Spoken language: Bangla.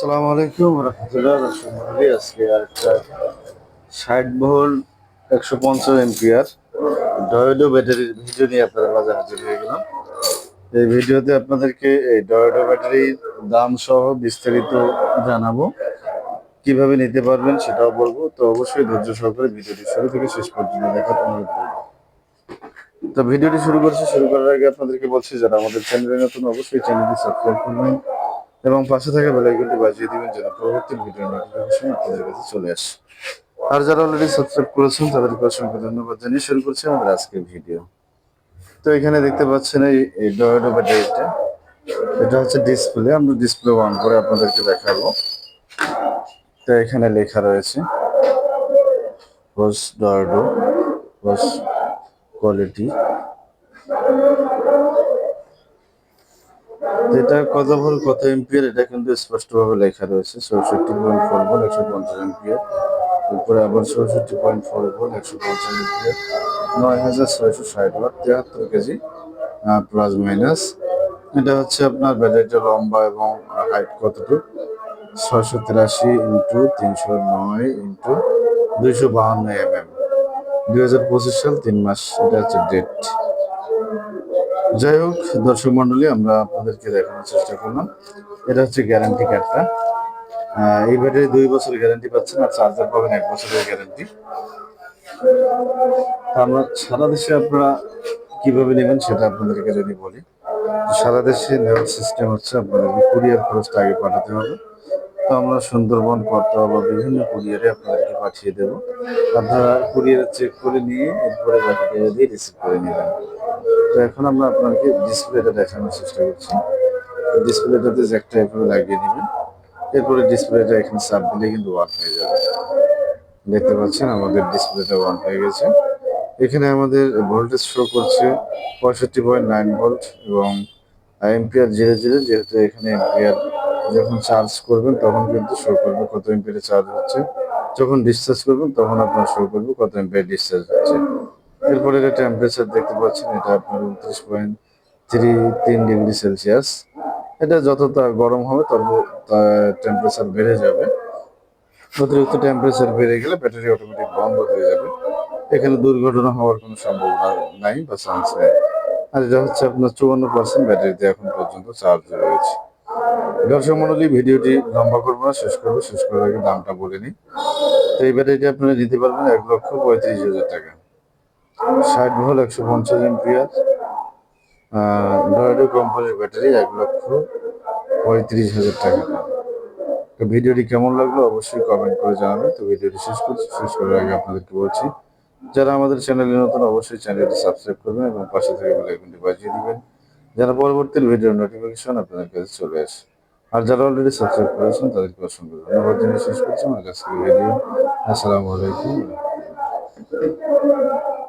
সালাম আলাইকুম রহমতুল্লাহ রসুলি আজকে আর একটা ষাট ভোল্ট একশো পঞ্চাশ এমপিআর ডয়েডো ব্যাটারির ভিডিও নিয়ে আপনাদের মাঝে হাজির হয়ে গেলাম। এই ভিডিওতে আপনাদেরকে এই ডয়েডো ব্যাটারির দাম সহ বিস্তারিত জানাব। কীভাবে নিতে পারবেন সেটাও বলব। তো অবশ্যই ধৈর্য সহকারে ভিডিওটি শুরু থেকে শেষ পর্যন্ত দেখার অনুরোধ করব তো ভিডিওটি শুরু করছি। শুরু করার আগে আপনাদেরকে বলছি, যারা আমাদের চ্যানেলে নতুন, অবশ্যই চ্যানেলটি সাবস্ক্রাইব করবেন। এবং পাশে থাকা বেল আইকনটি বাজিয়ে দিবেন যেন পরবর্তী ভিডিও নোটিফিকেশন আপনাদের কাছে চলে আসে। আর যারা অলরেডি সাবস্ক্রাইব করেছেন, তাদেরকে অসংখ্য ধন্যবাদ জানিয়ে শুরু করছি আমাদের আজকের ভিডিও। তো এখানে দেখতে পাচ্ছেন এই ডয়েডো ব্যাটারিটা এটা হচ্ছে ডিসপ্লে আমরা ডিসপ্লে অন করে আপনাদেরকে দেখাবো। তো এখানে লেখা রয়েছে ডয়েডো হোস কোয়ালিটি এটা কত ভোল কত এম্পিয়ার এটা কিন্তু স্পষ্টভাবে লেখা রয়েছে, চৌষট্টি পয়েন্ট ফোর ভোল একশো পঞ্চাশ এম্পিয়ার উপরে আবার চৌষট্টি পয়েন্ট ফোর ভোল একশো পঞ্চাশ এম্পিয়ার নয় হাজার ছয়শো ষাট ওয়াট তিয়াত্তর কেজি প্লাস মাইনাস। এটা হচ্ছে আপনার ব্যাটারিটা লম্বা এবং হাইট কতটুকু? ছয়শো তিরাশি ইন্টু তিনশো নয় ইন্টু দুইশো বাহান্ন এম এম দুই হাজার পঁচিশ সাল তিন মাস, এটা হচ্ছে ডেট। যাই হোক, দর্শক মন্ডলী আমরা আপনাদেরকে দেখানোর চেষ্টা করলাম। এটা হচ্ছে গ্যারান্টি কার্ডটা এই ব্যাটারি দুই বছর গ্যারান্টি পাচ্ছেন আর চার্জার পাবেন এক বছরের গ্যারান্টি আমরা সারা দেশে আপনারা কীভাবে নেবেন সেটা আপনাদেরকে যদি বলি। সারা দেশে নেওয়ার সিস্টেম হচ্ছে আপনাদেরকে কুরিয়ার খরচটা আগে পাঠাতে হবে। তো আমরা সুন্দরবন করতে বা বিভিন্ন কুরিয়ারে আপনাদেরকে পাঠিয়ে দেবো। আপনারা কুরিয়ারে চেক করে নিয়ে এরপরে দিয়ে রিসিভ করে নেবেন। তো এখন আমরা আপনাকে ডিসপ্লেটা দেখানোর চেষ্টা করছি। ডিসপ্লেটাতে জ্যাকটা এভাবে লাগিয়ে নেবেন। এরপরে ডিসপ্লেটা এখানে চাপ দিলে কিন্তু অন হয়ে যাবে। দেখতে পাচ্ছেন আমাদের ডিসপ্লেটা অন হয়ে গেছে। এখানে আমাদের ভোল্টেজ শো করছে পঁয়ষট্টি পয়েন্ট নাইন ভোল্ট এবং এম্পিয়ার জিরো জিরো যেহেতু এখানে এম্পিয়ার যখন চার্জ করবেন, তখন কিন্তু শো করবে কত এম্পিয়ারে চার্জ হচ্ছে। যখন ডিসচার্জ করবেন, তখন আপনার শো করবে কত এম্পিয়ার ডিসচার্জ হচ্ছে। এরপরে এটা টেম্পারেচার দেখতে পাচ্ছেন, এটা আপনার উনত্রিশ পয়েন্ট থ্রি তিন ডিগ্রি সেলসিয়াস। এটা যত গরম হবে, তত টেম্পারেচার বেড়ে যাবে। অতিরিক্ত টেম্পারেচার বেড়ে গেলে ব্যাটারি অটোমেটিক বন্ধ হয়ে যাবে। এখানে দুর্ঘটনা হওয়ার কোনো সম্ভাবনা নাই বা চান্স নেই। আর এটা হচ্ছে আপনার চুয়ান্ন পার্সেন্ট ব্যাটারিতে এখন পর্যন্ত চার্জ রয়েছে। দর্শক মন্ডলী, ভিডিওটি লম্বা করব না, শেষ করব, শেষ করার আগে দামটা বলে নিই। তো এই ব্যাটারিটি আপনারা নিতে পারবেন এক লক্ষ পঁয়ত্রিশ হাজার টাকা। ষাট ভোল একশো পঞ্চাশ এমপিআর ডয়েডো কোম্পানির ব্যাটারি এক লক্ষ পঁয়ত্রিশ হাজার টাকা। দাম। তো ভিডিওটি কেমন লাগল অবশ্যই কমেন্ট করে জানাবেন। তো ভিডিওটি শেষ করছি, শেষ করার আগে আপনাদেরকে বলছি, যারা আমাদের চ্যানেলে নতুন, অবশ্যই চ্যানেলটি সাবস্ক্রাইব করবেন এবং পাশে থেকে বেল বাজিয়ে দিবেন, যেন পরবর্তী ভিডিওর নোটিফিকেশন আপনাদের কাছে চলে আসে। আর যারা অলরেডি সাবস্ক্রাইব করেছেন, তাদেরকে অসংখ্য ধন্যবাদ। জানিয়ে শেষ করছি। আমার কাছে ভিডিও আসসালামু আলাইকুম।